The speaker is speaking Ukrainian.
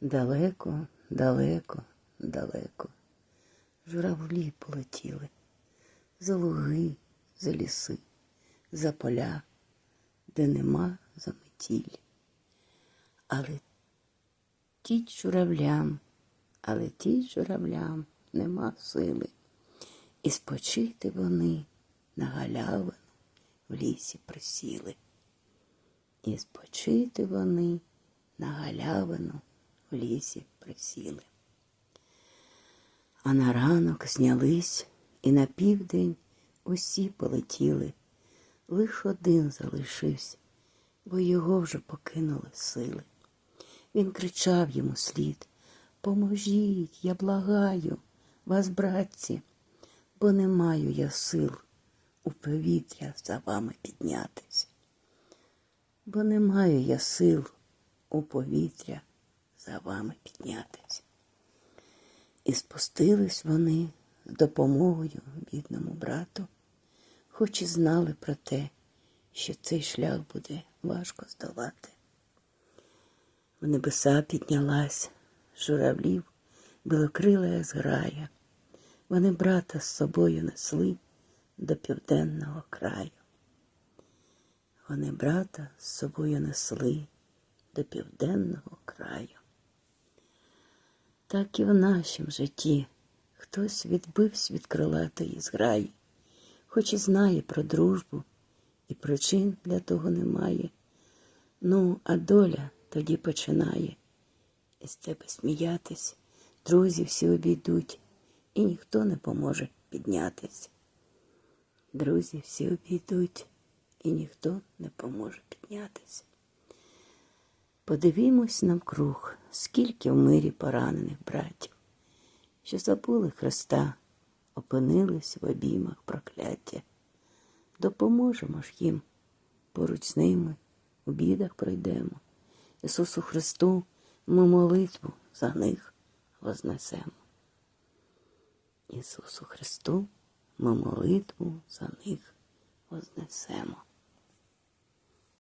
Далеко, далеко, далеко. Журавлі полетіли за луги, за ліси, за поля, де нема заметіль. Але тіть журавлям, але тіть журавлям нема сили. І спочити вони на галявину в лісі присіли. І спочити вони на галявину в лісі присіли. А на ранок знялись і на південь усі полетіли. Лиш один залишився, бо його вже покинули сили. Він кричав йому слід Поможіть, я благаю вас, братці, бо не маю я сил у повітря за вами піднятися. Бо не маю я сил у повітря за вами піднятися. І спустились вони з допомогою бідному брату, хоч і знали про те, що цей шлях буде важко здолати. В небеса піднялась журавлів, білокрила зграя. Вони брата з собою несли до південного краю. Вони брата з собою несли до південного краю. Так і в нашім житті хтось відбився від крилатої зграї, хоч і знає про дружбу, і причин для того немає. Ну, а доля тоді починає із тебе сміятись, друзі всі обійдуть, і ніхто не поможе піднятись. Друзі всі обійдуть, і ніхто не поможе піднятися. Подивімось навкруг, скільки в мирі поранених братів, що забули Христа, опинились в обіймах прокляття. Допоможемо ж їм, поруч з ними у бідах пройдемо. Ісусу Христу ми молитву за них вознесемо. Ісусу Христу ми молитву за них вознесемо.